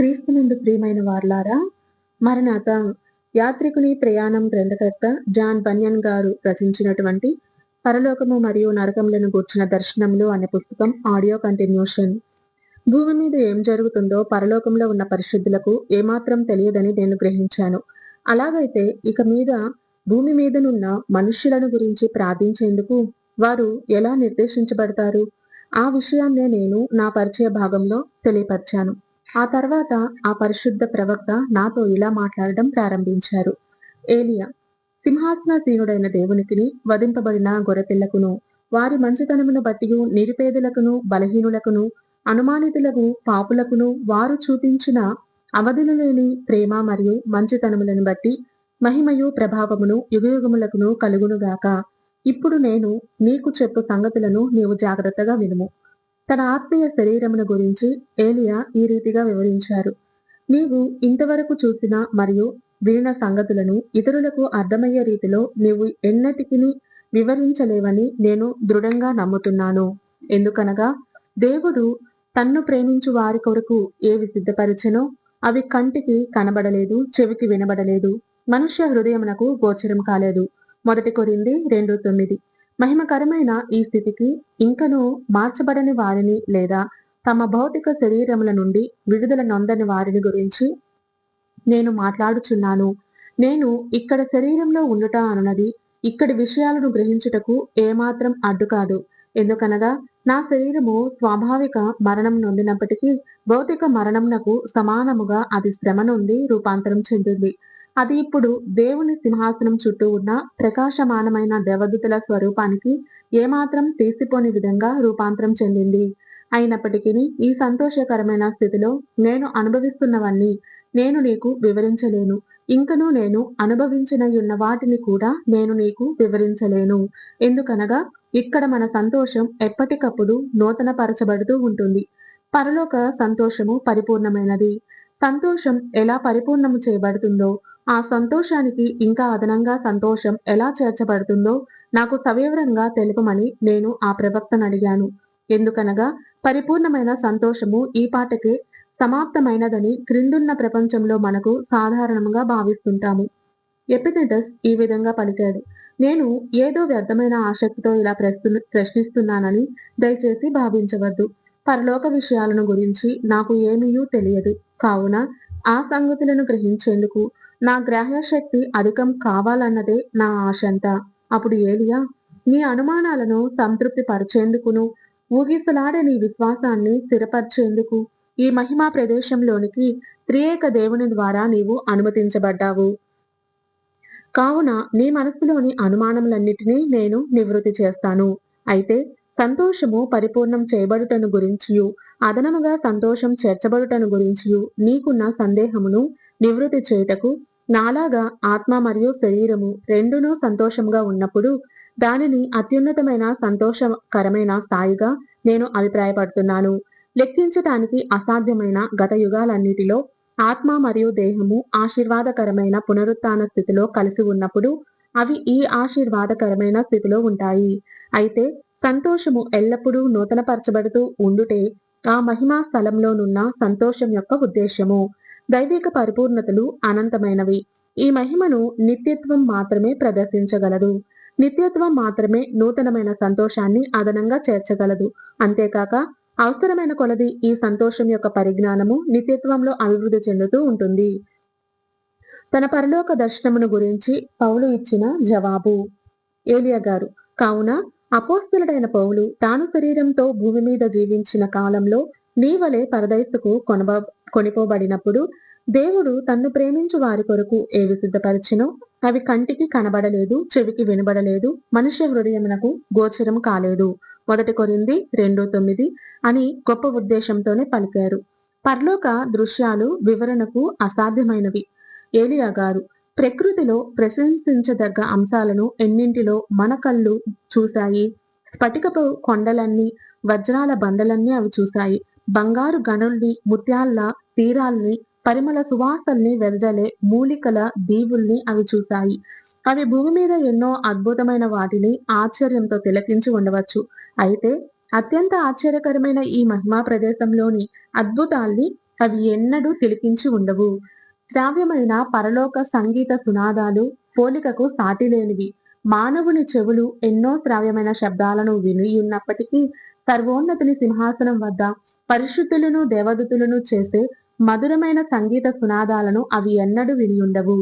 క్రీస్తునందు ప్రియమైన వార్లారా మరణాత యాత్రికుని ప్రయాణం గ్రంథకర్త జాన్ బన్యన్ గారు రచించినటువంటి పరలోకము మరియు నరకములను గూర్చిన దర్శనములు అనే పుస్తకం ఆడియో కంటిన్యూషన్. భూమి మీద ఏం జరుగుతుందో పరలోకంలో ఉన్న పరిశుద్ధులకు ఏమాత్రం తెలియదని నేను గ్రహించాను. అలాగైతే ఇక మీద భూమి మీదనున్న మనుష్యులను గురించి ప్రార్థించేందుకు వారు ఎలా నిర్దేశించబడతారు? ఆ విషయాన్నే నేను నా పరిచయ భాగంలో తెలియపరిచాను. ఆ తర్వాత ఆ పరిశుద్ధ ప్రవక్త నాతో ఇలా మాట్లాడడం ప్రారంభించారు. ఏలియా సింహాసనాసీనుడైన దేవునికిని వధింపబడిన గొర్రెపిల్లకును వారి మంచితనమును బట్టి నిరుపేదలకును బలహీనులకును అనుమానితులకు పాపులకును వారు చూపించిన అవధులు లేని ప్రేమ మరియు మంచితనములను బట్టి మహిమయు ప్రభావమును యుగయుగములకును కలుగునుగాక. ఇప్పుడు నేను నీకు చెప్పు సంగతులను నీవు జాగ్రత్తగా వినుము. తన ఆత్మీయ శరీరమును గురించి ఏలియా ఈ రీతిగా వివరించారు. నీవు ఇంతవరకు చూసిన మరియు వినిన సంగతులను ఇతరులకు అర్థమయ్యే రీతిలో నీవు ఎన్నటికి వివరించలేవని నేను దృఢంగా నమ్ముతున్నాను. ఎందుకనగా దేవుడు తన్ను ప్రేమించు వారి కొరకు ఏవి సిద్ధపరిచెనో అవి కంటికి కనబడలేదు చెవికి వినబడలేదు మనుష్య హృదయమునకు గోచరం కాలేదు. మొదటి కొరింది రెండు తొమ్మిది. మహిమకరమైన ఈ స్థితికి ఇంకనూ మార్చబడని వారిని లేదా తమ భౌతిక శరీరముల నుండి విడుదల నొందని వారిని గురించి నేను మాట్లాడుచున్నాను. నేను ఇక్కడ శరీరంలో ఉండుట అన్నది ఇక్కడి విషయాలను గ్రహించుటకు ఏమాత్రం అడ్డు కాదు. ఎందుకనగా నా శరీరము స్వాభావిక మరణం నొందినప్పటికీ భౌతిక మరణంనకు సమానముగా అది శ్రమ నుండి రూపాంతరం చెందింది. అది ఇప్పుడు దేవుని సింహాసనం చుట్టూ ఉన్న ప్రకాశమానమైన దేవదూతల స్వరూపానికి ఏమాత్రం తీసిపోని విధంగా రూపాంతరం చెందింది. అయినప్పటికీ ఈ సంతోషకరమైన స్థితిలో నేను అనుభవిస్తున్నవన్నీ నేను నీకు వివరించలేను. ఇంకను నేను అనుభవించినయున్న వాటిని కూడా నేను నీకు వివరించలేను. ఎందుకనగా ఇక్కడ మన సంతోషం ఎప్పటికప్పుడు నూతనపరచబడుతూ ఉంటుంది. పరలోక సంతోషము పరిపూర్ణమైనది. సంతోషం ఎలా పరిపూర్ణము చేయబడుతుందో ఆ సంతోషానికి ఇంకా అదనంగా సంతోషం ఎలా చేర్చబడుతుందో నాకు సవివరంగా తెలుపమని నేను ఆ ప్రవక్తను అడిగాను. ఎందుకనగా పరిపూర్ణమైన సంతోషము ఈ పాటకే సమాప్తమైనదని క్రిందున్న ప్రపంచంలో మనకు సాధారణంగా భావిస్తుంటాము. ఎపినెటస్ ఈ విధంగా పలికాడు. నేను ఏదో వ్యర్థమైన ఆసక్తితో ఇలా ప్రశ్నిస్తున్నానని దయచేసి భావించవద్దు. పరలోక విషయాలను గురించి నాకు ఏమీ తెలియదు. కావున ఆ సంగతులను గ్రహించేందుకు నా గ్రహశక్తి అధికం కావాలన్నదే నా ఆశంతా. అప్పుడు ఏలియా నీ అనుమానాలను సంతృప్తి పరిచేందుకును. ఊగిసలాడే నీ విశ్వాసాన్ని స్థిరపరిచేందుకు ఈ మహిమా ప్రదేశంలోనికి త్రియేక దేవుని ద్వారా నీవు అనుమతించబడ్డావు. కావున నీ మనసులోని అనుమానములన్నిటినీ నేను నివృత్తి చేస్తాను. అయితే సంతోషము పరిపూర్ణం చేయబడుటను గురించియు అదనముగా సంతోషం చేర్చబడుటను గురించియు నీకున్న సందేహమును నివృత్తి చేయుటకు నాలాగా ఆత్మ మరియు శరీరము రెండునూ సంతోషంగా ఉన్నప్పుడు దానిని అత్యున్నతమైన సంతోషకరమైన స్థాయిగా నేను అభిప్రాయపడుతున్నాను. లెక్కించటానికి అసాధ్యమైన గత యుగాలన్నిటిలో ఆత్మ మరియు దేహము ఆశీర్వాదకరమైన పునరుత్న స్థితిలో కలిసి ఉన్నప్పుడు అవి ఈ ఆశీర్వాదకరమైన స్థితిలో ఉంటాయి. అయితే సంతోషము ఎల్లప్పుడూ నూతనపరచబడుతూ ఉండుటే ఆ మహిమా స్థలంలోనున్న సంతోషం యొక్క ఉద్దేశము దైవిక పరిపూర్ణతలు అనంతమైనవి. ఈ మహిమను నిత్యత్వం మాత్రమే ప్రదర్శించగలదు. నిత్యత్వం మాత్రమే నూతనమైన సంతోషాన్ని అదనంగా చేర్చగలదు. అంతేకాక అవసరమైన కొలది ఈ సంతోషం యొక్క పరిజ్ఞానము నిత్యత్వంలో అభివృద్ధి చెందుతూ ఉంటుంది. తన పరలోక దర్శనమును గురించి పౌలు ఇచ్చిన జవాబు. ఏలియా గారు కావున అపోస్తులుడైన పౌలు తాను శరీరంతో భూమి మీద జీవించిన కాలంలో నీవలే పరదైసుకు కొనబ కొనిపోబడినప్పుడు దేవుడు తన్ను ప్రేమించు వారి కొరకు ఏవి సిద్ధపరిచినో అవి కంటికి కనబడలేదు చెవికి వినబడలేదు మనుష్య హృదయమునకు గోచరం కాలేదు. మొదటి కొరింది రెండు తొమ్మిది అని గొప్ప ఉద్దేశంతోనే పలికారు. పర్లోక దృశ్యాలు వివరణకు అసాధ్యమైనవి. ఏలియా గారు ప్రకృతిలో ప్రశంసించదగ్గ అంశాలను ఎన్నింటిలో మన కళ్ళు చూశాయి? స్ఫటికపు కొండలన్నీ వజ్రాల బండలన్నీ అవి చూశాయి. బంగారు గనుల్ని ముత్యాల తీరాల్ని పరిమళ సువాసల్ని వెదజలే మూలికల దీవుల్ని అవి చూశాయి. అవి భూమి మీద ఎన్నో అద్భుతమైన వాటిని ఆశ్చర్యంతో తిలకించి ఉండవచ్చు. అయితే అత్యంత ఆశ్చర్యకరమైన ఈ మహిమా ప్రదేశంలోని అద్భుతాల్ని అవి ఎన్నడూ తిలికించి ఉండవు. శ్రావ్యమైన పరలోక సంగీత సునాదాలు పోలికకు సాటిలేనివి. మానవుని చెవులు ఎన్నో శ్రావ్యమైన శబ్దాలను వినియున్నప్పటికీ సర్వోన్నతుని సింహాసనం వద్ద పరిశుద్ధులను దేవదూతులను చేసే మధురమైన సంగీత సునాదాలను అవి ఎన్నడూ వినియుండవు.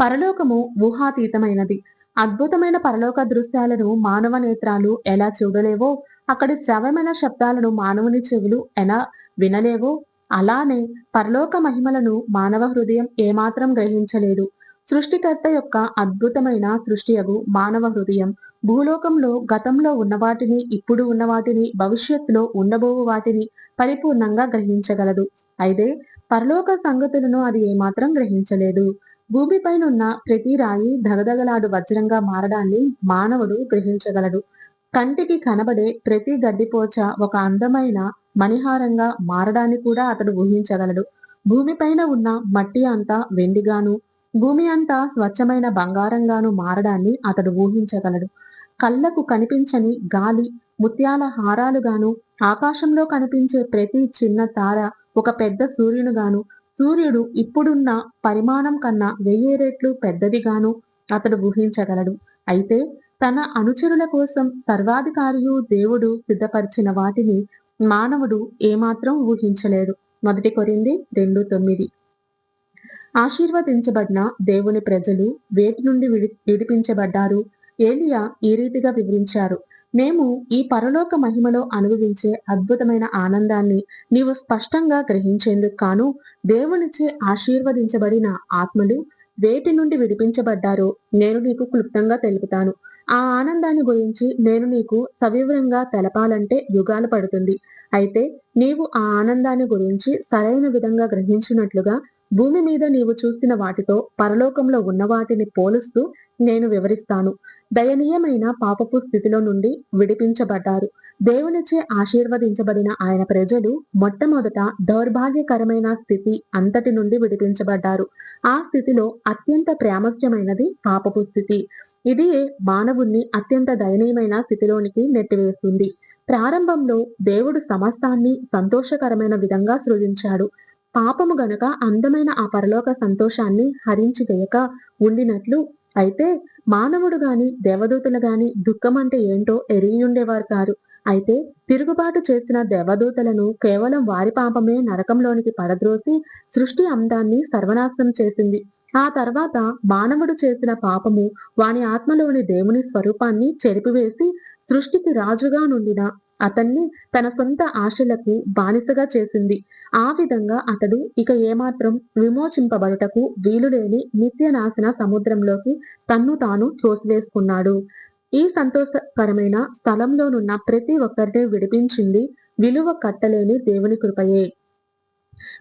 పరలోకము ఊహాతీతమైనది. అద్భుతమైన పరలోక దృశ్యాలను మానవ నేత్రాలు ఎలా చూడలేవో అక్కడి శ్రవమైన శబ్దాలను మానవుని చెవులు ఎలా వినలేవో అలానే పరలోక మహిమలను మానవ హృదయం ఏమాత్రం గ్రహించలేదు. సృష్టికర్త యొక్క అద్భుతమైన సృష్టియగు మానవ హృదయం. భూలోకంలో గతంలో ఉన్న వాటిని ఇప్పుడు ఉన్న వాటిని భవిష్యత్తులో ఉండబోవు వాటిని పరిపూర్ణంగా గ్రహించగలదు. అయితే పరలోక సంగతులను అది ఏమాత్రం గ్రహించలేదు. భూమిపైనున్న ప్రతి రాయి దగదగలాడు వజ్రంగా మారడాన్ని మానవుడు గ్రహించగలడు. కంటికి కనబడే ప్రతి గడ్డిపోచ ఒక అందమైన మణిహారంగా మారడాన్ని కూడా అతడు ఊహించగలడు. భూమిపైన ఉన్న మట్టి అంతా వెండిగాను భూమి అంతా స్వచ్ఛమైన బంగారంగాను మారడాన్ని అతడు ఊహించగలడు. కళ్ళకు కనిపించని గాలి ముత్యాల హారాలుగాను ఆకాశంలో కనిపించే ప్రతి చిన్న తార ఒక పెద్ద సూర్యునుగాను. సూర్యుడు ఇప్పుడున్న పరిమాణం కన్నా వెయ్యి రెట్లు పెద్దదిగాను అతడు ఊహించగలడు. అయితే తన అనుచరుల కోసం సర్వాధికారియు దేవుడు సిద్ధపరిచిన వాటిని మానవుడు ఏమాత్రం ఊహించలేడు. మొదటి కొరింది రెండు తొమ్మిది. ఆశీర్వదించబడిన దేవుని ప్రజలు వేటి నుండి విడి విడిపించబడ్డారు. ఏలియా ఈ రీతిగా వివరించారు. మేము ఈ పరలోక మహిమలో అనుభవించే అద్భుతమైన ఆనందాన్ని నీవు స్పష్టంగా గ్రహించేందుకు కాను దేవునిచే ఆశీర్వదించబడిన ఆత్మలు వేటి నుండి విడిపించబడ్డారో నేను నీకు క్లుప్తంగా తెలుపుతాను. ఆ ఆనందాన్ని గురించి నేను నీకు సవివరంగా తెలపాలంటే యుగాలు పడుతుంది. అయితే నీవు ఆ ఆనందాన్ని గురించి సరైన విధంగా గ్రహించినట్లుగా భూమి మీద నీవు చూసిన వాటితో పరలోకంలో ఉన్న వాటిని పోలుస్తూ నేను వివరిస్తాను. దయనీయమైన పాపపు స్థితిలో నుండి విడిపించబడ్డారు. దేవునిచే ఆశీర్వదించబడిన ఆయన ప్రజలు మొట్టమొదట దౌర్భాగ్యకరమైన స్థితి అంతటి నుండి విడిపించబడ్డారు. ఆ స్థితిలో అత్యంత ప్రాముఖ్యమైనది పాపపు స్థితి. ఇది మానవుణ్ణి అత్యంత దయనీయమైన స్థితిలోనికి నెట్టివేస్తుంది ప్రారంభంలో దేవుడు సమస్తాన్ని సంతోషకరమైన విధంగా సృజించాడు. పాపము గనక అందమైన ఆ పరలోక సంతోషాన్ని హరించి వేయక ఉండినట్లు అయితే మానవుడు గాని దేవదూతలు గాని దుఃఖం అంటే ఏంటో ఎరియుండేవారు కారు. అయితే తిరుగుబాటు చేసిన దేవదూతలను కేవలం వారి పాపమే నరకంలోనికి పడద్రోసి సృష్టి అందాన్ని సర్వనాశనం చేసింది. ఆ తర్వాత మానవుడు చేసిన పాపము వాని ఆత్మలోని దేవుని స్వరూపాన్ని చెరిపివేసి సృష్టికి రాజుగా నుండిన అతన్ని తన సొంత ఆశలకు బానిసగా చేసింది. ఆ విధంగా అతడు ఇక ఏమాత్రం విమోచింపబడుటకు వీలులేని నిత్యనాశన సముద్రంలోకి తన్ను తాను త్రోసివేసుకున్నాడు. ఈ సంతోషకరమైన స్థలంలోనున్న ప్రతి ఒక్కరిని విడిపించింది విలువ కట్టలేని దేవుని కృపయే.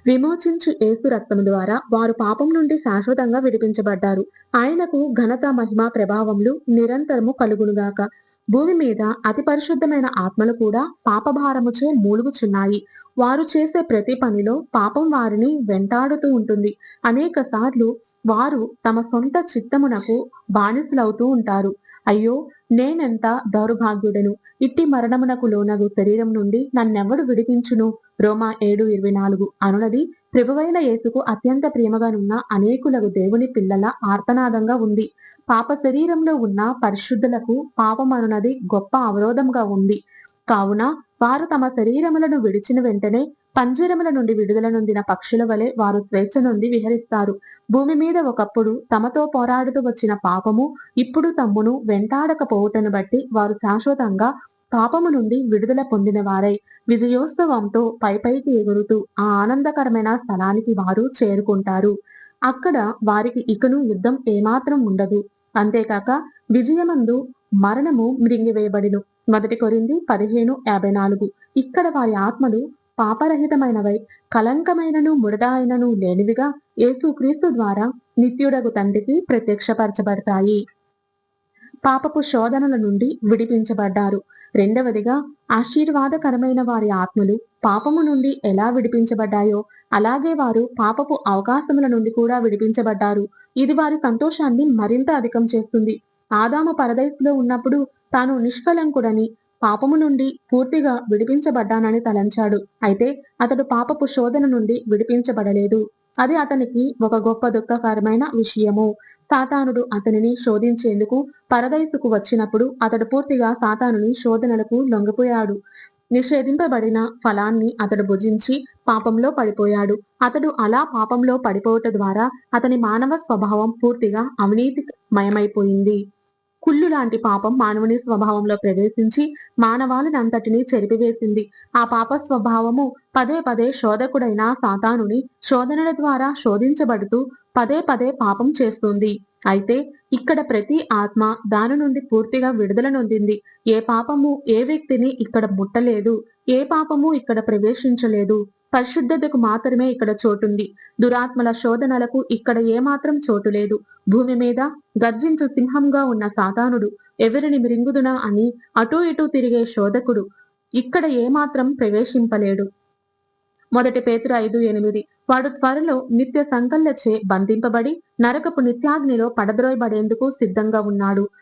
విమోచించు ఏసు రక్తము ద్వారా వారు పాపం నుండి శాశ్వతంగా విడిపించబడ్డారు. ఆయనకు ఘనత మహిమ ప్రభావములు నిరంతరము కలుగునుగాక. భూమి మీద అతి పరిశుద్ధమైన ఆత్మలు కూడా పాపభారముచే మూలుగుచున్నాయి. వారు చేసే ప్రతి పనిలో పాపం వారిని వెంటాడుతూ ఉంటుంది. అనేక సార్లు వారు తమ సొంత చిత్తమునకు బానిసలవుతూ ఉంటారు. అయ్యో నేనెంత దౌర్భాగ్యుడను? ఇట్టి మరణమునకు లోనగు శరీరం నుండి నన్నెవడు విడిపించును? రోమా ఏడు ఇరవై నాలుగు అనునది ప్రభువైన యేసుకు అత్యంత ప్రేమగానున్న అనేకులకు దేవుని పిల్లల ఆర్తనాదంగా ఉంది. పాప శరీరంలో ఉన్న పరిశుద్ధులకు పాపమనున్నది గొప్ప అవరోధంగా ఉంది. కావున వారు తమ శరీరములను విడిచిన వెంటనే పంజరముల నుండి విడుదల నొందిన పక్షుల వలె వారు స్వేచ్ఛ నుండి విహరిస్తారు. భూమి మీద ఒకప్పుడు తమతో పోరాడుతూ వచ్చిన పాపము ఇప్పుడు తమ్మును వెంటాడకపోవుటను బట్టి వారు శాశ్వతంగా పాపము నుండి విడుదల పొందిన వారై విజయోత్సవంతో పైపైకి ఎగురుతూ ఆ ఆనందకరమైన స్థలానికి వారు చేరుకుంటారు. అక్కడ వారికి ఇకను యుద్ధం ఏమాత్రం ఉండదు. అంతేకాక విజయమందు మరణము మృంగివేయబడిను. మొదటి కొరింది పదిహేను యాభై నాలుగు. ఇక్కడ వారి ఆత్మలు పాపరహితమైనవై కలంకమైనను ముడద అయినను లేనివిగా యేసుక్రీస్తు ద్వారా నిత్యుడగు తండ్రికి ప్రత్యక్షపరచబడతాయి. పాపపు శోధనల నుండి విడిపించబడ్డారు. రెండవదిగా ఆశీర్వాదకరమైన వారి ఆత్మలు పాపము నుండి ఎలా విడిపించబడ్డాయో అలాగే వారు పాపపు అవకాశముల నుండి కూడా విడిపించబడ్డారు. ఇది వారి సంతోషాన్ని మరింత అధికం చేస్తుంది. ఆదాము పరదైసులో ఉన్నప్పుడు తాను నిష్కలంకుడని పాపము నుండి పూర్తిగా విడిపించబడ్డానని తలంచాడు. అయితే అతడు పాపపు శోధన నుండి విడిపించబడలేదు. అది అతనికి ఒక గొప్ప దుఃఖకరమైన విషయము. సాతానుడు అతనిని శోధించేందుకు పరదైసుకు వచ్చినప్పుడు అతడు పూర్తిగా సాతానుని శోధనలకు లొంగిపోయాడు. నిషేధింపబడిన ఫలాన్ని అతడు భుజించి పాపంలో పడిపోయాడు. అతడు అలా పాపంలో పడిపోవట ద్వారా అతని మానవ స్వభావం పూర్తిగా అవినీతి మయమైపోయింది కుళ్ళు లాంటి పాపం మానవుని స్వభావంలో ప్రవేశించి మానవాళినంతటినీ చెరిపివేసింది. ఆ పాప స్వభావము పదే పదే శోధకుడైన సాతానుని శోధనల ద్వారా శోధించబడుతూ పదే పదే పాపం చేస్తుంది. అయితే ఇక్కడ ప్రతి ఆత్మ దాని నుండి పూర్తిగా విడుదల నొందింది. ఏ పాపము ఏ వ్యక్తిని ఇక్కడ ముట్టలేదు ఏ పాపము ఇక్కడ ప్రవేశించలేదు పరిశుద్ధతకు మాత్రమే ఇక్కడ చోటుంది. దురాత్మల శోధనలకు ఇక్కడ ఏమాత్రం చోటు లేదు. భూమి మీద గర్జించు సింహంగా ఉన్న సాతానుడు ఎవరిని మృంగుదునా అని అటూ ఇటూ తిరిగే శోధకుడు ఇక్కడ ఏమాత్రం ప్రవేశింపలేడు. మొదటి పేతురు ఐదు ఎనిమిది. వాడు త్వరలో నిత్య సంకల్లచే బంధింపబడి నరకపు నిత్యాగ్నిలో పడద్రోయబడేందుకు సిద్ధంగా ఉన్నాడు.